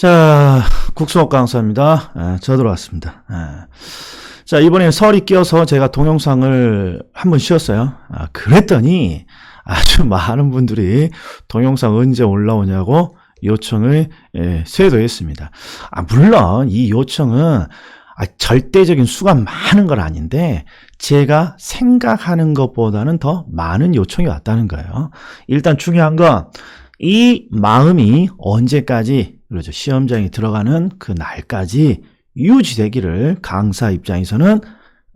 자, 국수업 강사입니다. 예, 저 들어왔습니다. 예. 자, 이번에 설이 끼어서 제가 동영상을 한번 쉬었어요. 아, 그랬더니 아주 많은 분들이 동영상 언제 올라오냐고 요청을 예, 쇄도했습니다. 아, 물론 이 요청은 아, 절대적인 수가 많은 건 아닌데 제가 생각하는 것보다는 더 많은 요청이 왔다는 거예요. 일단 중요한 건 이 마음이 언제까지 그렇죠. 시험장에 들어가는 그 날까지 유지되기를 강사 입장에서는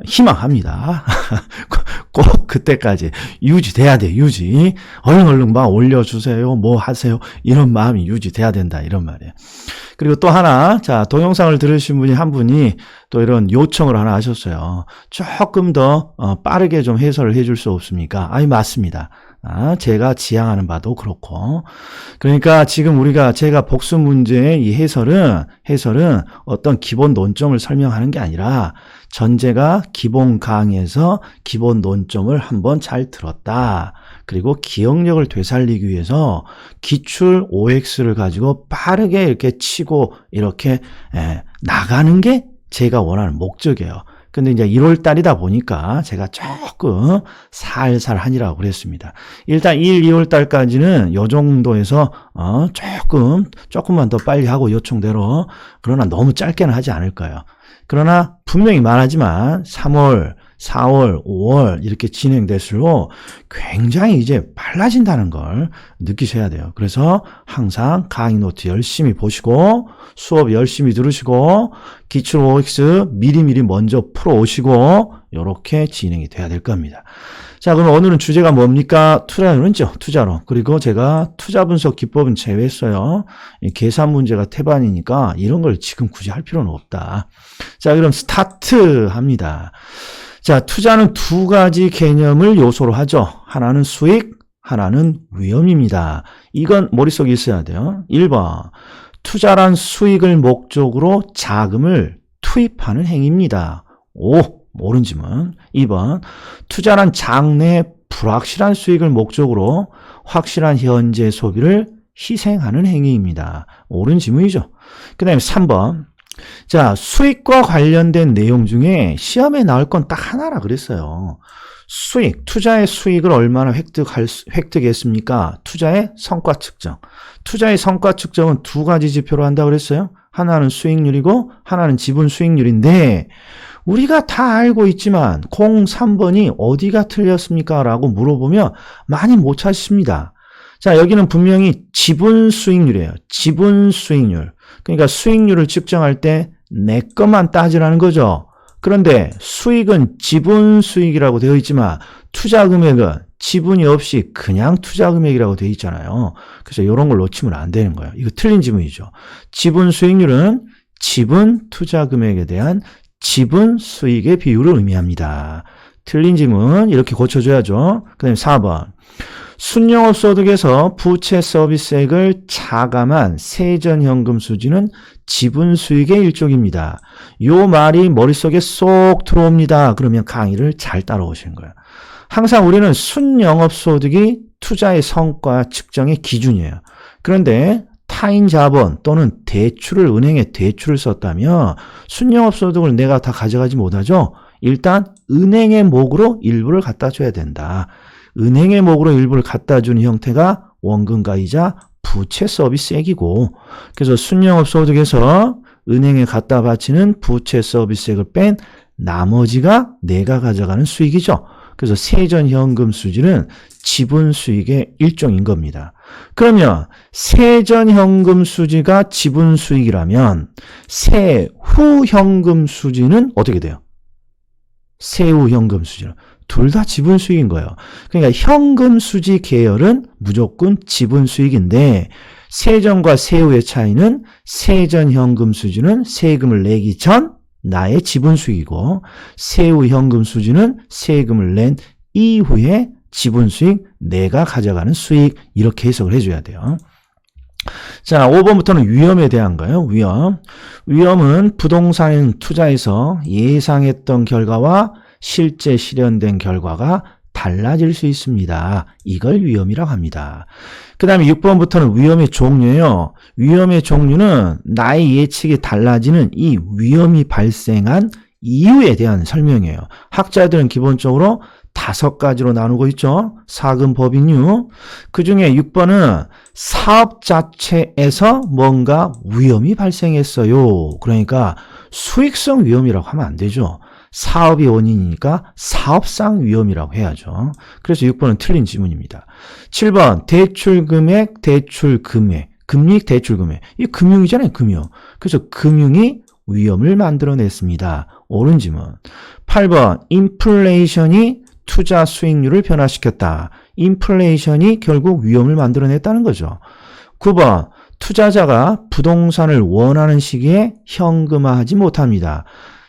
희망합니다. 꼭 그때까지 유지돼야 돼, 유지. 얼른 얼른 막 올려주세요, 뭐 하세요. 이런 마음이 유지돼야 된다, 이런 말이에요. 그리고 또 하나, 자, 동영상을 들으신 분이 한 분이 또 이런 요청을 하나 하셨어요. 조금 더 어, 빠르게 좀 해설을 해줄 수 없습니까? 아니, 맞습니다. 아, 제가 지향하는 바도 그렇고. 그러니까 지금 우리가 제가 복수 문제의 이 해설은, 해설은 어떤 기본 논점을 설명하는 게 아니라 전제가 기본 강의에서 기본 논점을 한번 잘 들었다. 그리고 기억력을 되살리기 위해서 기출 OX를 가지고 빠르게 이렇게 치고 이렇게 에, 나가는 게 제가 원하는 목적이에요. 근데 이제 1월 달이다 보니까 제가 조금 살살 하니라고 그랬습니다. 일단 1, 2월 달까지는 요 정도에서 어 조금 조금만 더 빨리 하고 요청대로 그러나 너무 짧게는 하지 않을 거예요. 그러나 분명히 말하지만 3월, 4월, 5월 이렇게 진행될수록 굉장히 이제 빨라진다는 걸 느끼셔야 돼요. 그래서 항상 강의 노트 열심히 보시고 수업 열심히 들으시고 기출 OX 미리미리 먼저 풀어 오시고 이렇게 진행이 돼야 될 겁니다. 자, 그럼 오늘은 주제가 뭡니까? 투자론이죠. 투자론. 그리고 제가 투자 분석 기법은 제외했어요. 계산 문제가 태반이니까 이런 걸 지금 굳이 할 필요는 없다. 자, 그럼 스타트 합니다. 자, 투자는 두 가지 개념을 요소로 하죠. 하나는 수익, 하나는 위험입니다. 이건 머릿속에 있어야 돼요. 1번. 투자란 수익을 목적으로 자금을 투입하는 행위입니다. 오, 옳은 질문. 2번. 투자란 장래 불확실한 수익을 목적으로 확실한 현재 소비를 희생하는 행위입니다. 옳은 질문이죠. 그 다음에 3번. 자, 수익과 관련된 내용 중에 시험에 나올 건 딱 하나라 그랬어요. 수익, 투자의 수익을 얼마나 획득할, 수- 획득했습니까? 투자의 성과 측정. 투자의 성과 측정은 두 가지 지표로 한다고 그랬어요. 하나는 수익률이고, 하나는 지분 수익률인데, 우리가 다 알고 있지만, 03번이 어디가 틀렸습니까? 라고 물어보면 많이 못 찾습니다. 자, 여기는 분명히 지분 수익률이에요. 지분 수익률. 그러니까 수익률을 측정할 때 내 것만 따지라는 거죠. 그런데 수익은 지분 수익이라고 되어 있지만 투자 금액은 지분이 없이 그냥 투자 금액이라고 되어 있잖아요. 그래서 이런 걸 놓치면 안 되는 거예요. 이거 틀린 지문이죠. 지분 수익률은 지분 투자 금액에 대한 지분 수익의 비율을 의미합니다. 틀린 지문 이렇게 고쳐줘야죠. 그 다음에 4번. 순영업 소득에서 부채 서비스액을 차감한 세전현금 수지는 지분 수익의 일종입니다. 요 말이 머릿속에 쏙 들어옵니다. 그러면 강의를 잘 따라오시는 거예요. 항상 우리는 순영업 소득이 투자의 성과 측정의 기준이에요. 그런데 타인 자본 또는 대출을 은행에 대출을 썼다면 순영업 소득을 내가 다 가져가지 못하죠. 일단 은행의 목으로 일부를 갖다 줘야 된다. 은행의 목으로 일부를 갖다 주는 형태가 원금과 이자 부채 서비스액이고 그래서 순영업 소득에서 은행에 갖다 바치는 부채 서비스액을 뺀 나머지가 내가 가져가는 수익이죠. 그래서 세전 현금 수지는 지분 수익의 일종인 겁니다. 그러면 세전 현금 수지가 지분 수익이라면 세후 현금 수지는 어떻게 돼요? 세후 현금 수지는 둘 다 지분 수익인 거예요. 그러니까 현금 수지 계열은 무조건 지분 수익인데 세전과 세후의 차이는 세전 현금 수지는 세금을 내기 전 나의 지분 수익이고 세후 현금 수지는 세금을 낸 이후에 지분 수익 내가 가져가는 수익 이렇게 해석을 해줘야 돼요. 자, 5번부터는 위험에 대한 거예요. 위험. 위험은 부동산 투자에서 예상했던 결과와 실제 실현된 결과가 달라질 수 있습니다. 이걸 위험이라고 합니다. 그 다음에 6번부터는 위험의 종류예요. 위험의 종류는 나의 예측이 달라지는 이 위험이 발생한 이유에 대한 설명이에요. 학자들은 기본적으로 다섯 가지로 나누고 있죠. 사금 법인류. 그 중에 6번은 사업 자체에서 뭔가 위험이 발생했어요. 그러니까 수익성 위험이라고 하면 안 되죠. 사업이 원인이니까 사업상 위험이라고 해야죠. 그래서 6번은 틀린 지문입니다. 7번 대출 금액, 대출 금액, 금리 대출 금액. 이 금융이잖아요, 금융. 그래서 금융이 위험을 만들어냈습니다. 옳은 지문. 8번 인플레이션이 투자 수익률을 변화시켰다. 인플레이션이 결국 위험을 만들어냈다는 거죠. 9번 투자자가 부동산을 원하는 시기에 현금화하지 못합니다.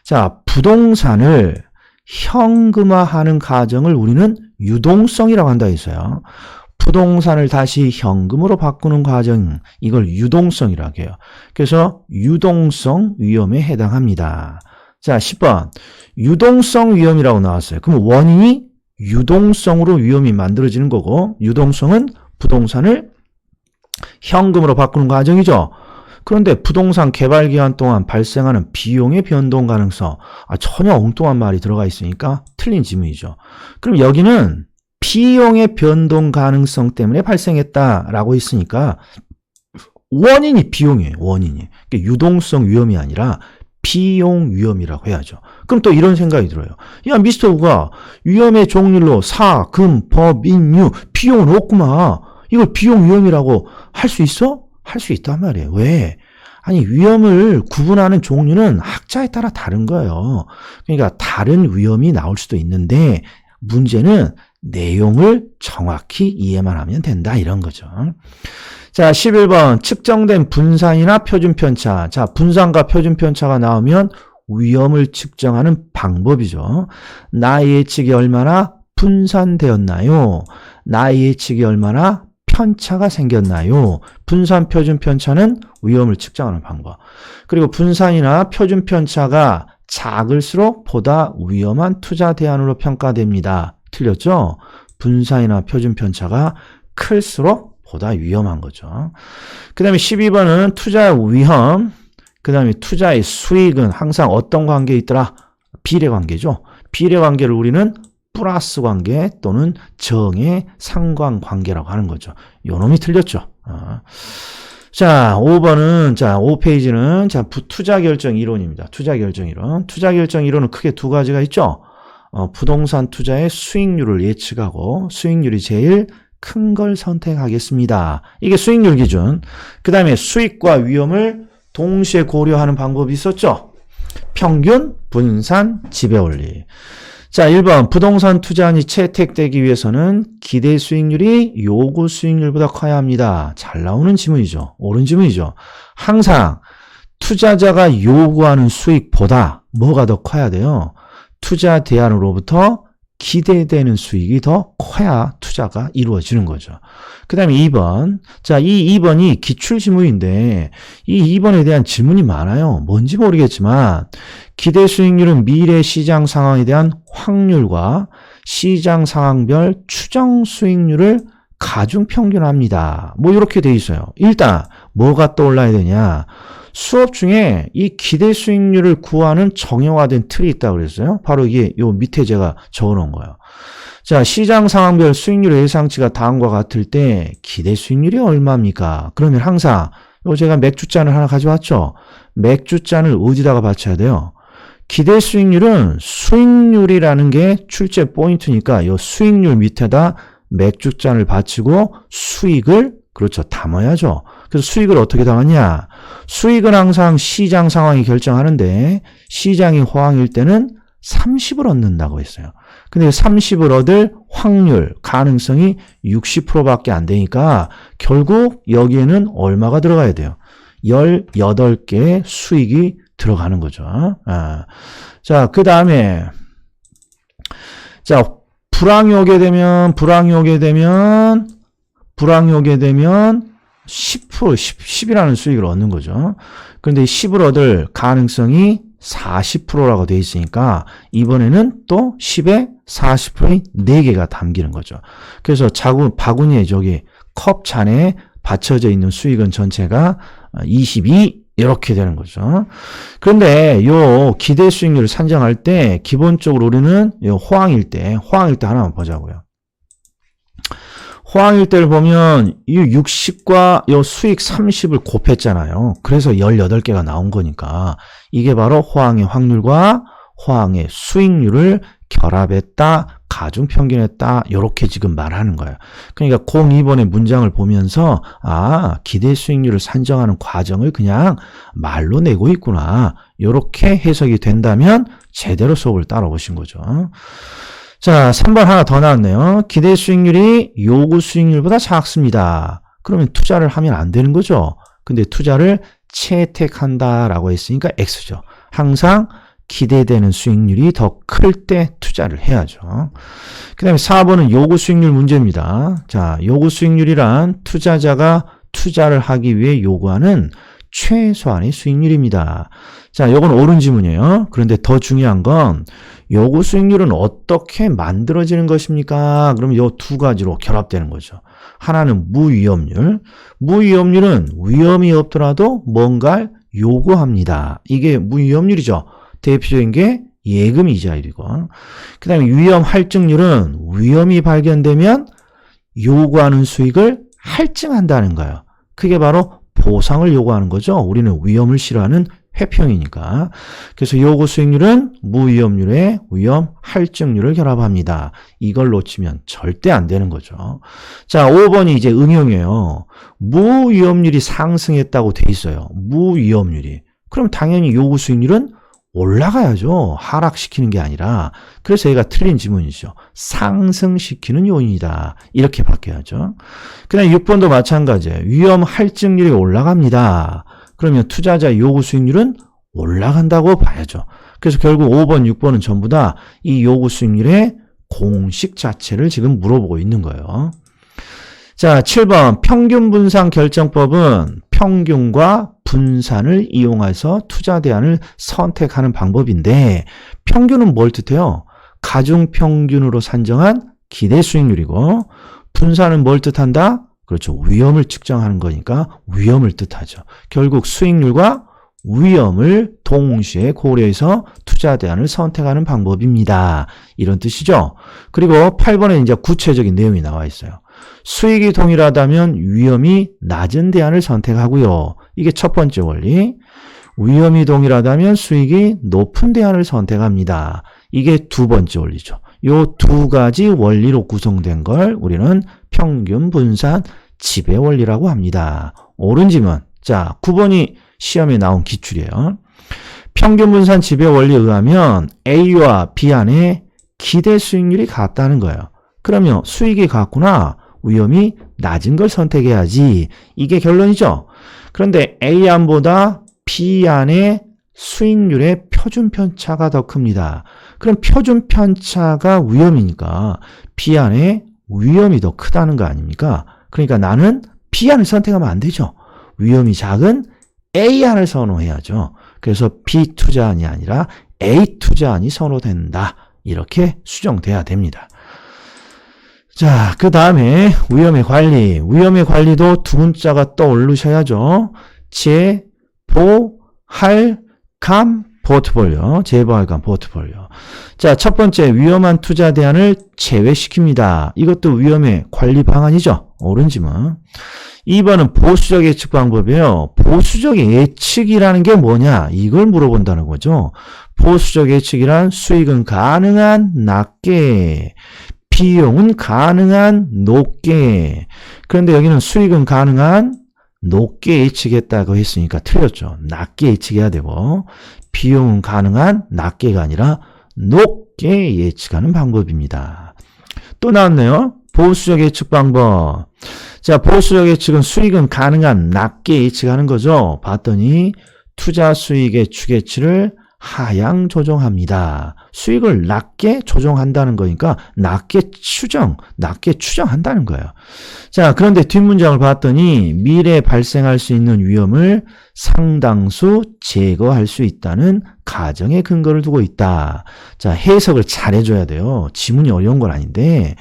자, 부동산을 현금화하는 과정을 우리는 유동성이라고 한다 했어요. 부동산을 다시 현금으로 바꾸는 과정, 이걸 유동성이라고 해요. 그래서 유동성 위험에 해당합니다. 자, 10번. 유동성 위험이라고 나왔어요. 그럼 원인이 유동성으로 위험이 만들어지는 거고, 유동성은 부동산을 현금으로 바꾸는 과정이죠. 그런데 부동산 개발 기간 동안 발생하는 비용의 변동 가능성, 아, 전혀 엉뚱한 말이 들어가 있으니까 틀린 지문이죠. 그럼 여기는 비용의 변동 가능성 때문에 발생했다라고 했으니까 원인이 비용이에요. 원인이. 그러니까 유동성 위험이 아니라 비용 위험이라고 해야죠. 그럼 또 이런 생각이 들어요. 야, 미스터 우가 위험의 종류로 사, 금, 법, 인 유, 비용은 없구만. 이걸 비용 위험이라고 할 수 있어? 할 수 있단 말이에요. 왜? 아니, 위험을 구분하는 종류는 학자에 따라 다른 거예요. 그러니까 다른 위험이 나올 수도 있는데 문제는 내용을 정확히 이해만 하면 된다. 이런 거죠. 자, 11번. 측정된 분산이나 표준 편차. 자, 분산과 표준 편차가 나오면 위험을 측정하는 방법이죠. 나의 예측이 얼마나 분산되었나요? 나의 예측이 얼마나 편차가 생겼나요? 분산, 표준 편차는 위험을 측정하는 방법. 그리고 분산이나 표준 편차가 작을수록 보다 위험한 투자 대안으로 평가됩니다. 틀렸죠? 분산이나 표준 편차가 클수록 보다 위험한 거죠. 그 다음에 12번은 투자 위험, 그 다음에 투자의 수익은 항상 어떤 관계에 있더라? 비례 관계죠. 비례 관계를 우리는 플러스 관계 또는 정의 상관 관계라고 하는 거죠. 요 놈이 틀렸죠. 어. 자, 5번은, 자, 5페이지는, 자, 투자 결정 이론입니다. 투자 결정 이론. 투자 결정 이론은 크게 두 가지가 있죠. 어, 부동산 투자의 수익률을 예측하고, 수익률이 제일 큰 걸 선택하겠습니다. 이게 수익률 기준. 그 다음에 수익과 위험을 동시에 고려하는 방법이 있었죠. 평균, 분산, 지배 원리. 자, 1번 부동산 투자안이 채택되기 위해서는 기대 수익률이 요구 수익률보다 커야 합니다. 잘 나오는 지문이죠. 옳은 지문이죠. 항상 투자자가 요구하는 수익보다 뭐가 더 커야 돼요? 투자 대안으로부터 기대되는 수익이 더 커야 투자가 이루어지는 거죠. 그 다음에 2번. 자, 이 2번이 기출지문인데, 이 2번에 대한 질문이 많아요. 뭔지 모르겠지만, 기대 수익률은 미래 시장 상황에 대한 확률과 시장 상황별 추정 수익률을 가중 평균합니다. 뭐, 이렇게 돼 있어요. 일단, 뭐가 떠올라야 되냐. 수업 중에 이 기대 수익률을 구하는 정형화된 틀이 있다고 그랬어요. 바로 이게 요 밑에 제가 적어 놓은 거예요. 자, 시장 상황별 수익률 예상치가 다음과 같을 때 기대 수익률이 얼마입니까? 그러면 항상 요 제가 맥주잔을 하나 가져왔죠. 맥주잔을 어디다가 받쳐야 돼요? 기대 수익률은 수익률이라는 게 출제 포인트니까 요 수익률 밑에다 맥주잔을 받치고 수익을 그렇죠. 담아야죠. 그래서 수익을 어떻게 담았냐? 수익은 항상 시장 상황이 결정하는데 시장이 호황일 때는 30을 얻는다고 했어요. 근데 30을 얻을 확률, 가능성이 60%밖에 안 되니까 결국 여기에는 얼마가 들어가야 돼요? 18개의 수익이 들어가는 거죠. 아. 자, 그 다음에 자, 불황이 오게 되면 불황이 오게 되면 불황이 오게 되면 10% 10, 10 이라는 수익을 얻는 거죠. 그런데 10을 얻을 가능성이 40%라고 되어 있으니까 이번에는 또 10에 40%의 4개가 담기는 거죠. 그래서 자구, 바구니에 저기 컵 잔에 받쳐져 있는 수익은 전체가 22 이렇게 되는 거죠. 그런데 요 기대 수익률을 산정할 때 기본적으로 우리는 요 호황일 때, 호황일 때 하나만 보자고요. 호황일 때를 보면 이 60과 요 수익 30을 곱했잖아요. 그래서 18개가 나온 거니까 이게 바로 호황의 확률과 호황의 수익률을 결합했다, 가중 평균했다, 요렇게 지금 말하는 거예요. 그러니까 02번의 문장을 보면서, 아, 기대 수익률을 산정하는 과정을 그냥 말로 내고 있구나. 요렇게 해석이 된다면 제대로 수업을 따라오신 거죠. 자, 3번 하나 더 나왔네요. 기대 수익률이 요구 수익률보다 작습니다. 그러면 투자를 하면 안 되는 거죠. 근데 투자를 채택한다라고 했으니까 X죠. 항상 기대되는 수익률이 더 클 때 투자를 해야죠. 그 다음에 4번은 요구 수익률 문제입니다. 자, 요구 수익률이란 투자자가 투자를 하기 위해 요구하는 최소한의 수익률입니다. 자, 요건 옳은 지문이에요. 그런데 더 중요한 건 요구 수익률은 어떻게 만들어지는 것입니까? 그러면 요두 가지로 결합되는 거죠. 하나는 무위험률. 무위험률은 위험이 없더라도 뭔가를 요구합니다. 이게 무위험률이죠. 대표적인 게 예금 이자율이고. 그 다음에 위험 할증률은 위험이 발견되면 요구하는 수익을 할증한다는 거예요. 그게 바로 보상을 요구하는 거죠. 우리는 위험을 싫어하는 회평이니까. 그래서 요구 수익률은 무위험률에 위험 할증률을 결합합니다. 이걸 놓치면 절대 안 되는 거죠. 자, 5번이 이제 응용이에요. 무위험률이 상승했다고 돼 있어요. 무위험률이. 그럼 당연히 요구 수익률은 올라가야죠. 하락시키는 게 아니라. 그래서 얘가 틀린 지문이죠. 상승시키는 요인이다. 이렇게 바뀌어야죠. 그 다음에 6번도 마찬가지예요. 위험 할증률이 올라갑니다. 그러면 투자자 요구 수익률은 올라간다고 봐야죠. 그래서 결국 5번, 6번은 전부 다 이 요구 수익률의 공식 자체를 지금 물어보고 있는 거예요. 자, 7번 평균 분산 결정법은 평균과 분산을 이용해서 투자 대안을 선택하는 방법인데 평균은 뭘 뜻해요? 가중 평균으로 산정한 기대 수익률이고 분산은 뭘 뜻한다? 그렇죠. 위험을 측정하는 거니까 위험을 뜻하죠. 결국 수익률과 위험을 동시에 고려해서 투자 대안을 선택하는 방법입니다. 이런 뜻이죠. 그리고 8번에 이제 구체적인 내용이 나와 있어요. 수익이 동일하다면 위험이 낮은 대안을 선택하고요. 이게 첫 번째 원리. 위험이 동일하다면 수익이 높은 대안을 선택합니다. 이게 두 번째 원리죠. 요 두 가지 원리로 구성된 걸 우리는 평균 분산 지배 원리라고 합니다. 옳은 지문. 자, 9번이 시험에 나온 기출이에요. 평균 분산 지배 원리에 의하면 A와 B 안에 기대 수익률이 같다는 거예요. 그러면 수익이 같구나. 위험이 낮은 걸 선택해야지. 이게 결론이죠. 그런데 A 안보다 B 안의 수익률의 표준 편차가 더 큽니다. 그럼 표준 편차가 위험이니까 B 안의 위험이 더 크다는 거 아닙니까? 그러니까 나는 B 안을 선택하면 안 되죠. 위험이 작은 A 안을 선호해야죠. 그래서 B 투자안이 아니라 A 투자안이 선호된다. 이렇게 수정돼야 됩니다. 자, 그 다음에 위험의 관리. 위험의 관리도 두 문자가 떠오르셔야죠. 제, 보, 할, 감, 포트폴리오. 제보할감 포트폴리오. 자, 첫 번째 위험한 투자 대안을 제외시킵니다. 이것도 위험의 관리 방안이죠. 옳은지만. 2번은 보수적 예측 방법이에요. 보수적 예측이라는 게 뭐냐? 이걸 물어본다는 거죠. 보수적 예측이란 수익은 가능한 낮게, 비용은 가능한 높게. 그런데 여기는 수익은 가능한 높게 예측했다고 했으니까 틀렸죠. 낮게 예측해야 되고 비용은 가능한 낮게가 아니라 높게 예측하는 방법입니다. 또 나왔네요. 보수적 예측 방법. 자, 보수적 예측은 수익은 가능한 낮게 예측하는 거죠. 봤더니 투자 수익의 추계치를 하향 조정합니다. 수익을 낮게 조정한다는 거니까 낮게 추정, 낮게 추정한다는 거예요. 자, 그런데 뒷문장을 봤더니 미래에 발생할 수 있는 위험을 상당수 제거할 수 있다는 가정의 근거를 두고 있다. 자, 해석을 잘 해줘야 돼요. 지문이 어려운 건 아닌데.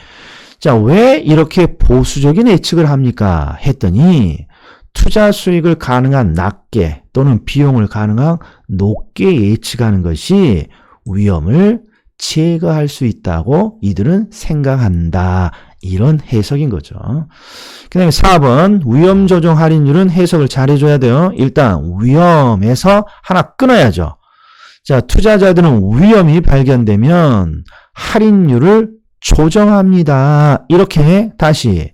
자, 왜 이렇게 보수적인 예측을 합니까? 했더니 투자 수익을 가능한 낮게 또는 비용을 가능한 높게 예측하는 것이 위험을 제거할 수 있다고 이들은 생각한다. 이런 해석인 거죠. 그 다음에 4번 위험 조정 할인율은 해석을 잘 해줘야 돼요. 일단 위험에서 하나 끊어야죠. 자, 투자자들은 위험이 발견되면 할인율을 조정합니다. 이렇게 다시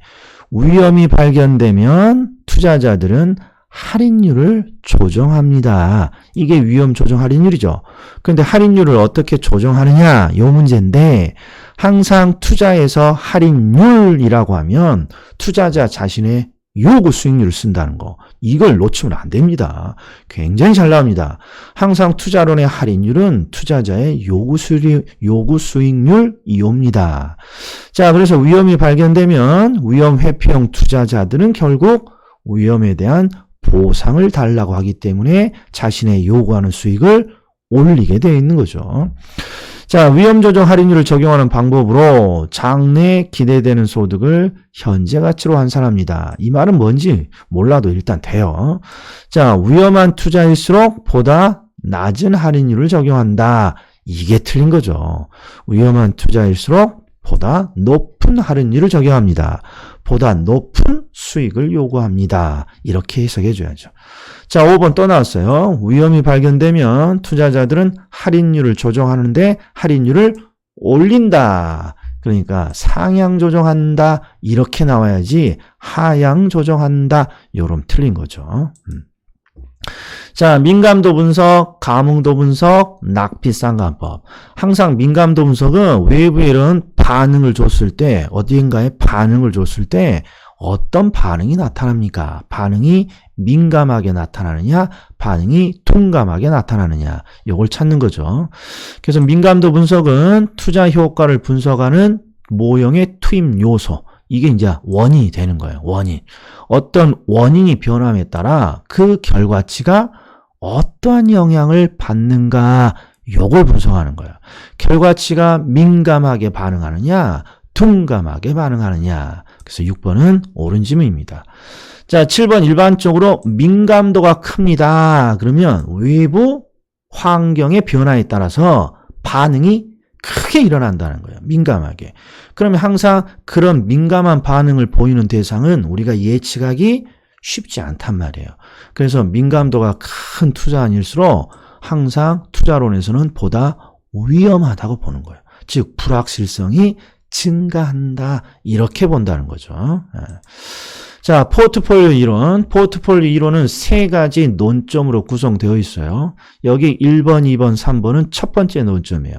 위험이 발견되면 투자자들은 할인율을 조정합니다. 이게 위험 조정 할인율이죠. 그런데 할인율을 어떻게 조정하느냐? 요 문제인데 항상 투자에서 할인율이라고 하면 투자자 자신의 요구 수익률을 쓴다는 거. 이걸 놓치면 안 됩니다. 굉장히 잘 나옵니다. 항상 투자론의 할인율은 투자자의 요구 수익, 요구 수익률 이옵니다. 자, 그래서 위험이 발견되면 위험 회피형 투자자들은 결국 위험에 대한 보상을 달라고 하기 때문에 자신의 요구하는 수익을 올리게 되어 있는 거죠. 자, 위험 조정 할인율을 적용하는 방법으로 장래 기대되는 소득을 현재 가치로 환산합니다. 이 말은 뭔지 몰라도 일단 돼요. 자, 위험한 투자일수록 보다 낮은 할인율을 적용한다. 이게 틀린 거죠. 위험한 투자일수록 보다 높은 할인율을 적용합니다. 보다 높은 수익을 요구합니다. 이렇게 해석해 줘야죠. 자, 5번 또 나왔어요. 위험이 발견되면 투자자들은 할인율을 조정하는데 할인율을 올린다. 그러니까 상향 조정한다. 이렇게 나와야지 하향 조정한다. 요럼 틀린 거죠. 음. 자, 민감도 분석, 감흥도 분석, 낙피상관법. 항상 민감도 분석은 외부에 이런 반응을 줬을 때, 어디인가에 반응을 줬을 때, 어떤 반응이 나타납니까? 반응이 민감하게 나타나느냐, 반응이 둔감하게 나타나느냐, 이걸 찾는 거죠. 그래서 민감도 분석은 투자 효과를 분석하는 모형의 투입 요소, 이게 이제 원인이 되는 거예요. 원인. 어떤 원인이 변함에 따라 그 결과치가 어떠한 영향을 받는가 요걸 분석하는 거예요. 결과치가 민감하게 반응하느냐, 둔감하게 반응하느냐. 그래서 6번은 옳은 질문입니다. 자, 7번 일반적으로 민감도가 큽니다. 그러면 외부 환경의 변화에 따라서 반응이 크게 일어난다는 거예요. 민감하게. 그러면 항상 그런 민감한 반응을 보이는 대상은 우리가 예측하기 쉽지 않단 말이에요. 그래서 민감도가 큰 투자인일수록 항상 투자론에서는 보다 위험하다고 보는 거예요. 즉, 불확실성이 증가한다. 이렇게 본다는 거죠. 예. 자, 포트폴리오 이론. 포트폴리오 이론은 세 가지 논점으로 구성되어 있어요. 여기 1번, 2번, 3번은 첫 번째 논점이에요.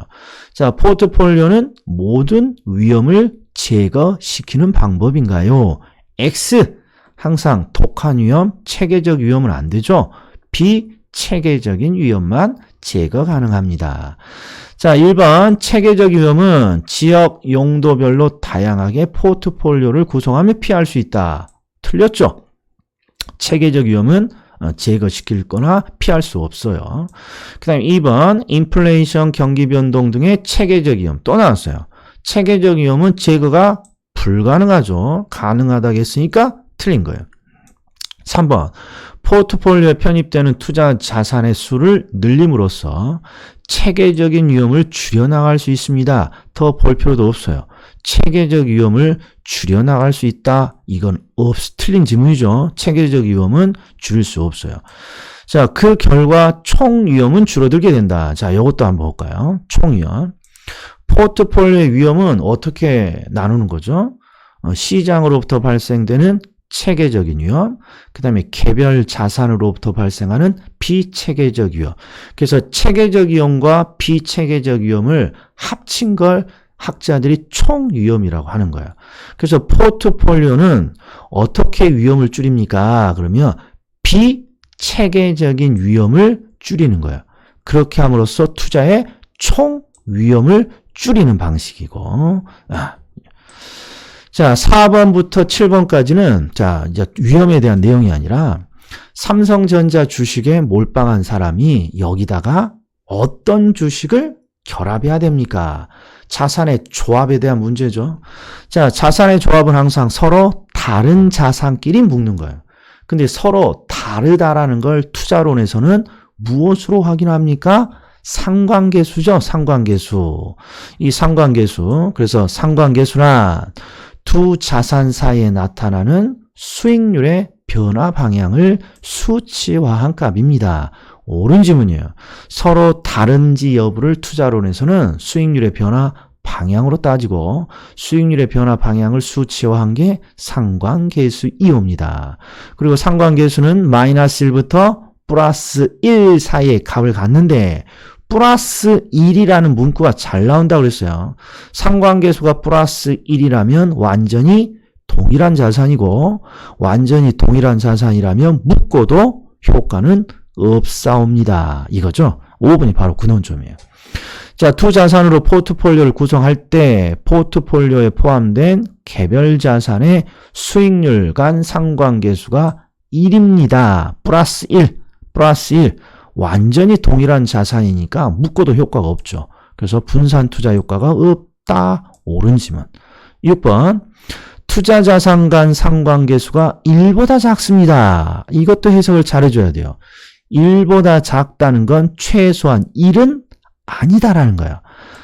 자, 포트폴리오는 모든 위험을 제거시키는 방법인가요? X. 항상 독한 위험, 체계적 위험은 안 되죠. 비 체계적인 위험만 제거 가능합니다. 자, 1번 체계적 위험은 지역 용도별로 다양하게 포트폴리오를 구성하며 피할 수 있다. 틀렸죠? 체계적 위험은 어, 제거시킬 거나 피할 수 없어요. 그 다음에 2번 인플레이션 경기 변동 등의 체계적 위험 또 나왔어요. 체계적 위험은 제거가 불가능하죠. 가능하다겠으니까 틀린 거예요. 3번 포트폴리오에 편입되는 투자 자산의 수를 늘림으로써 체계적인 위험을 줄여나갈 수 있습니다. 더 볼 필요도 없어요. 체계적 위험을 줄여나갈 수 있다. 이건 없, 틀린 지문이죠. 체계적 위험은 줄일 수 없어요. 자, 그 결과 총 위험은 줄어들게 된다. 자, 이것도 한번 볼까요? 총 위험. 포트폴리오의 위험은 어떻게 나누는 거죠? 어, 시장으로부터 발생되는 체계적인 위험, 그 다음에 개별 자산으로부터 발생하는 비체계적 위험. 그래서 체계적 위험과 비체계적 위험을 합친 걸 학자들이 총 위험이라고 하는 거예요. 그래서 포트폴리오는 어떻게 위험을 줄입니까? 그러면 비체계적인 위험을 줄이는 거예요. 그렇게 함으로써 투자의 총 위험을 줄이는 방식이고. 아. 자, 4번부터 7번까지는 자, 이제 위험에 대한 내용이 아니라 삼성전자 주식에 몰빵한 사람이 여기다가 어떤 주식을 결합해야 됩니까? 자산의 조합에 대한 문제죠. 자, 자산의 조합은 항상 서로 다른 자산끼리 묶는 거예요. 근데 서로 다르다라는 걸 투자론에서는 무엇으로 확인합니까? 상관계수죠. 상관계수. 이 상관계수. 그래서 상관계수란 두 자산 사이에 나타나는 수익률의 변화 방향을 수치화한 값입니다. 옳은 지문이에요. 서로 다른지 여부를 투자론에서는 수익률의 변화 방향으로 따지고 수익률의 변화 방향을 수치화한 게 상관계수 이호입니다. 그리고 상관계수는 마이너스 1부터 플러스 1 사이에 값을 갖는데 플러스 1이라는 문구가 잘 나온다고 그랬어요. 상관계수가 플러스 1이라면 완전히 동일한 자산이고 완전히 동일한 자산이라면 묶어도 효과는 없사옵니다. 이거죠. 5번이 바로 그 논점이에요. 자, 투 자산으로 포트폴리오를 구성할 때 포트폴리오에 포함된 개별 자산의 수익률 간 상관계수가 1입니다. 플러스 1, 플러스 1. 완전히 동일한 자산이니까 묶어도 효과가 없죠. 그래서 분산 투자 효과가 없다. 옳은 지문. 6번. 투자 자산 간 상관계수가 1보다 작습니다. 이것도 해석을 잘해줘야 돼요. 1보다 작다는 건 최소한 1은 아니다라는 거예요.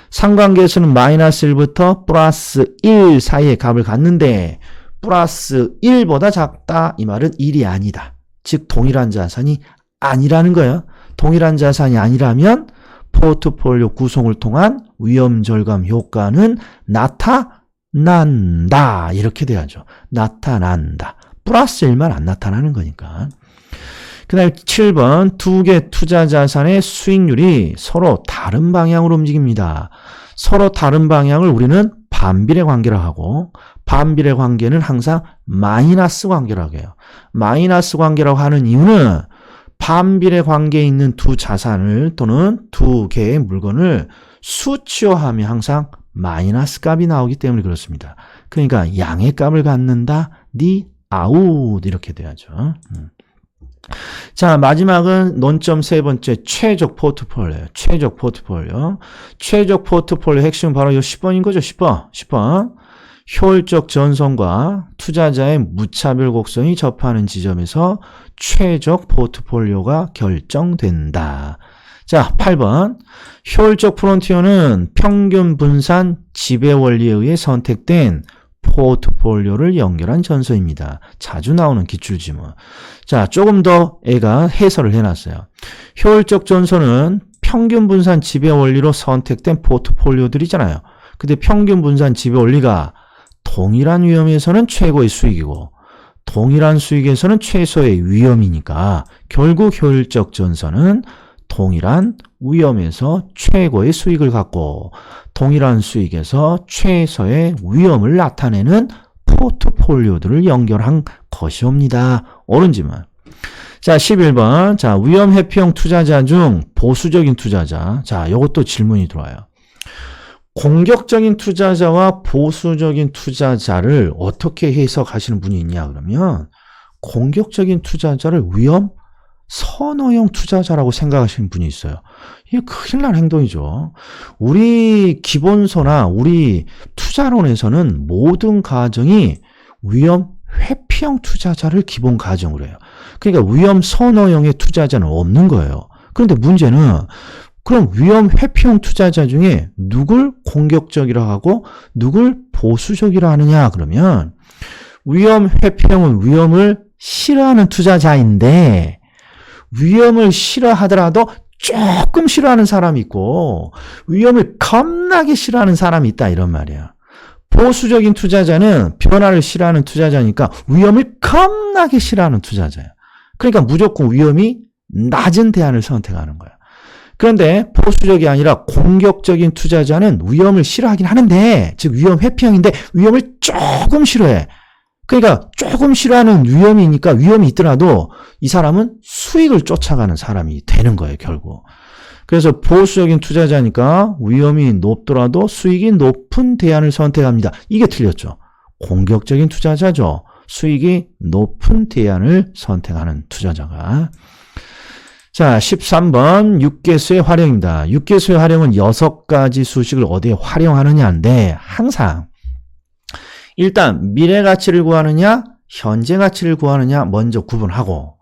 상관계수는 마이너스 1부터 플러스 1 사이의 값을 갖는데 플러스 1보다 작다 이 말은 1이 아니다. 즉 동일한 자산이 아니라는 거예요. 동일한 자산이 아니라면 포트폴리오 구성을 통한 위험 절감 효과는 나타난다. 이렇게 돼야죠. 나타난다. 플러스 1만 안 나타나는 거니까. 그 다음 7번 두 개 투자 자산의 수익률이 서로 다른 방향으로 움직입니다. 서로 다른 방향을 우리는 반비례 관계라고 하고 반비례 관계는 항상 마이너스 관계라고 해요. 마이너스 관계라고 하는 이유는 반비례 관계에 있는 두 자산을 또는 두 개의 물건을 수치화하면 항상 마이너스 값이 나오기 때문에 그렇습니다. 그러니까 양의 값을 갖는다, 니 아웃 이렇게 돼야죠. 음. 자, 마지막은 논점 세 번째, 최적 포트폴리오. 최적 포트폴리오. 최적 포트폴리오 핵심은 바로 이 10번인 거죠, 10번. 10번. 효율적 전선과 투자자의 무차별 곡선이 접하는 지점에서 최적 포트폴리오가 결정된다. 자, 8번. 효율적 프론티어는 평균 분산 지배 원리에 의해 선택된 포트폴리오를 연결한 전서입니다. 자주 나오는 기출지문. 자, 조금 더 애가 해설을 해놨어요. 효율적 전서는 평균 분산 지배 원리로 선택된 포트폴리오들이잖아요. 근데 평균 분산 지배 원리가 동일한 위험에서는 최고의 수익이고 동일한 수익에서는 최소의 위험이니까 결국 효율적 전선은 동일한 위험에서 최고의 수익을 갖고 동일한 수익에서 최소의 위험을 나타내는 포트폴리오들을 연결한 것이옵니다. 옳은지만. 자, 11번. 자, 위험 회피형 투자자 중 보수적인 투자자. 자, 요것도 질문이 들어와요. 공격적인 투자자와 보수적인 투자자를 어떻게 해석하시는 분이 있냐 그러면 공격적인 투자자를 위험 선호형 투자자라고 생각하시는 분이 있어요. 이게 큰일 날 행동이죠. 우리 기본서나 우리 투자론에서는 모든 가정이 위험 회피형 투자자를 기본 가정으로 해요. 그러니까 위험 선호형의 투자자는 없는 거예요. 그런데 문제는 그럼 위험 회피형 투자자 중에 누굴 공격적이라 하고 누굴 보수적이라 하느냐 그러면 위험 회피형은 위험을 싫어하는 투자자인데 위험을 싫어하더라도 조금 싫어하는 사람이 있고 위험을 겁나게 싫어하는 사람이 있다 이런 말이야. 보수적인 투자자는 변화를 싫어하는 투자자니까 위험을 겁나게 싫어하는 투자자야. 그러니까 무조건 위험이 낮은 대안을 선택하는 거야. 그런데 보수적이 아니라 공격적인 투자자는 위험을 싫어하긴 하는데, 즉 위험 회피형인데 위험을 조금 싫어해. 그러니까 조금 싫어하는 위험이니까 위험이 있더라도 이 사람은 수익을 쫓아가는 사람이 되는 거예요, 결국. 그래서 보수적인 투자자니까 위험이 높더라도 수익이 높은 대안을 선택합니다. 이게 틀렸죠. 공격적인 투자자죠. 수익이 높은 대안을 선택하는 투자자가. 자, 13번 육개수의 활용입니다. 육개수의 활용은 여섯 가지 수식을 어디에 활용하느냐인데 항상 일단 미래 가치를 구하느냐, 현재 가치를 구하느냐 먼저 구분하고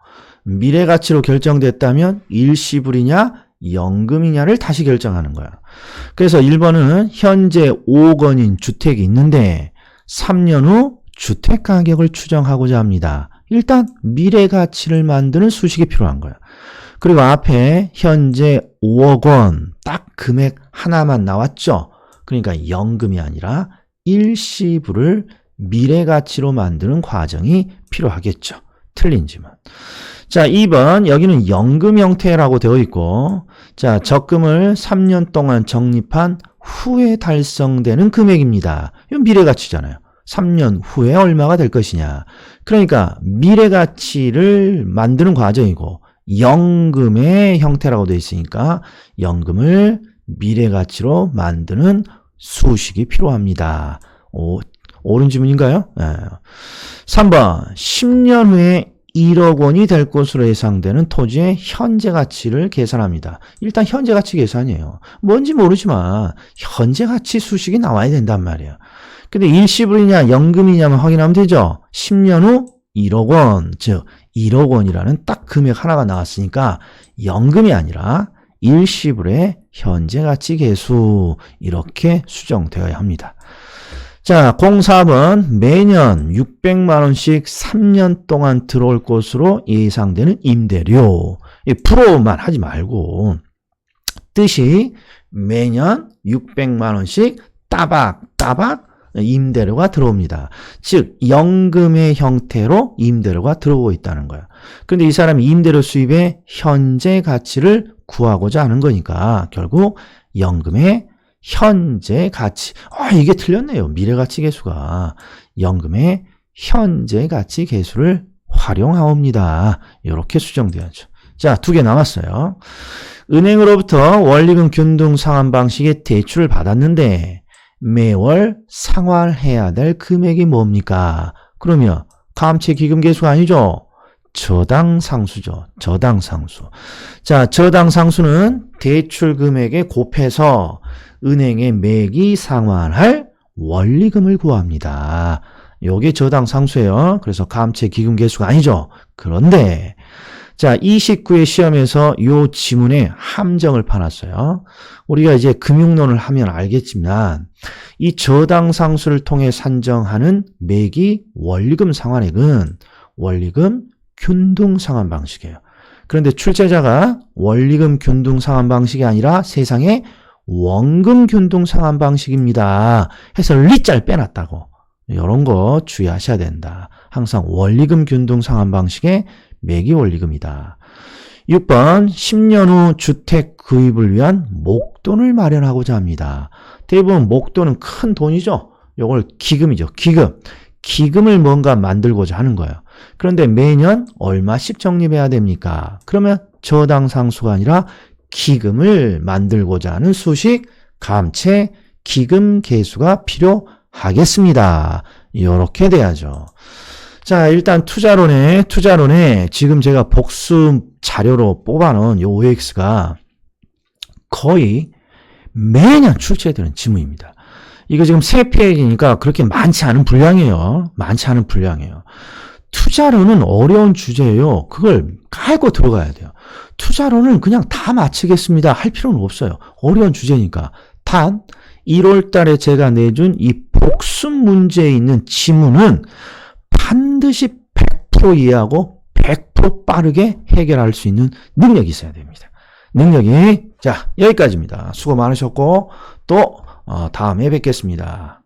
미래 가치로 결정됐다면 일시불이냐, 연금이냐를 다시 결정하는 거야. 그래서 1번은 현재 5억 원인 주택이 있는데 3년 후 주택 가격을 추정하고자 합니다. 일단 미래 가치를 만드는 수식이 필요한 거야. 그리고 앞에 현재 5억 원 딱 금액 하나만 나왔죠. 그러니까 연금이 아니라 일시불을 미래 가치로 만드는 과정이 필요하겠죠. 틀린지만. 자, 2번 여기는 연금 형태라고 되어 있고 자, 적금을 3년 동안 적립한 후에 달성되는 금액입니다. 이건 미래 가치잖아요. 3년 후에 얼마가 될 것이냐. 그러니까 미래 가치를 만드는 과정이고 연금의 형태라고 되어 있으니까 연금을 미래 가치로 만드는 수식이 필요합니다. 오, 옳은 질문인가요? 네. 3번 10년 후에 1억 원이 될 것으로 예상되는 토지의 현재 가치를 계산합니다. 일단 현재 가치 계산이에요. 뭔지 모르지만 현재 가치 수식이 나와야 된단 말이에요. 근데 일시불이냐 연금이냐만 확인하면 되죠. 10년 후 1억 원, 즉 1억 원이라는 딱 금액 하나가 나왔으니까 연금이 아니라 일시불의 현재 가치 계수 이렇게 수정되어야 합니다. 자, 04번 매년 600만 원씩 3년 동안 들어올 것으로 예상되는 임대료. 프로만 하지 말고 뜻이 매년 600만 원씩 따박 따박 임대료가 들어옵니다. 즉 연금의 형태로 임대료가 들어오고 있다는 거야. 그런데 이 사람이 임대료 수입의 현재 가치를 구하고자 하는 거니까 결국 연금의 현재 가치. 아, 이게 틀렸네요. 미래 가치 계수가. 연금의 현재 가치 계수를 활용하옵니다. 이렇게 수정되었죠. 자, 두 개 남았어요. 은행으로부터 원리금 균등 상환 방식의 대출을 받았는데 매월 상환해야 될 금액이 뭡니까? 그러면 감채 기금 계수가 아니죠. 저당 상수죠. 저당 상수. 자, 저당 상수는 대출 금액에 곱해서 은행에 매기 상환할 원리금을 구합니다. 요게 저당 상수예요. 그래서 감채 기금 계수가 아니죠. 그런데 자, 29회 시험에서 요 지문에 함정을 파놨어요. 우리가 이제 금융론을 하면 알겠지만 이 저당 상수를 통해 산정하는 매기 원리금 상환액은 원리금 균등 상환 방식이에요. 그런데 출제자가 원리금 균등 상환 방식이 아니라 세상에 원금 균등 상환 방식입니다. 해서 리짤 빼놨다고. 이런 거 주의하셔야 된다. 항상 원리금 균등 상환 방식의 매기 원리금이다. 6번 10년 후 주택 구입을 위한 목돈을 마련하고자 합니다. 대부분 목돈은 큰 돈이죠. 이걸 기금이죠. 기금. 기금을 뭔가 만들고자 하는 거예요. 그런데 매년 얼마씩 적립해야 됩니까? 그러면 저당 상수가 아니라 기금을 만들고자 하는 수식, 감채, 기금 개수가 필요하겠습니다. 이렇게 돼야죠. 자, 일단 투자론에, 투자론에 지금 제가 복수 자료로 뽑아놓은 요 OX가 거의 매년 출제되는 지문입니다. 이거 지금 세 페이지니까 그렇게 많지 않은 분량이에요. 많지 않은 분량이에요. 투자론은 어려운 주제예요. 그걸 깔고 들어가야 돼요. 투자론은 그냥 다 맞히겠습니다. 할 필요는 없어요. 어려운 주제니까. 단 1월 달에 제가 내준 이 복습 문제에 있는 지문은 반드시 100% 이해하고 100% 빠르게 해결할 수 있는 능력이 있어야 됩니다. 능력이 자 여기까지입니다. 수고 많으셨고 또 어, 다음에 뵙겠습니다.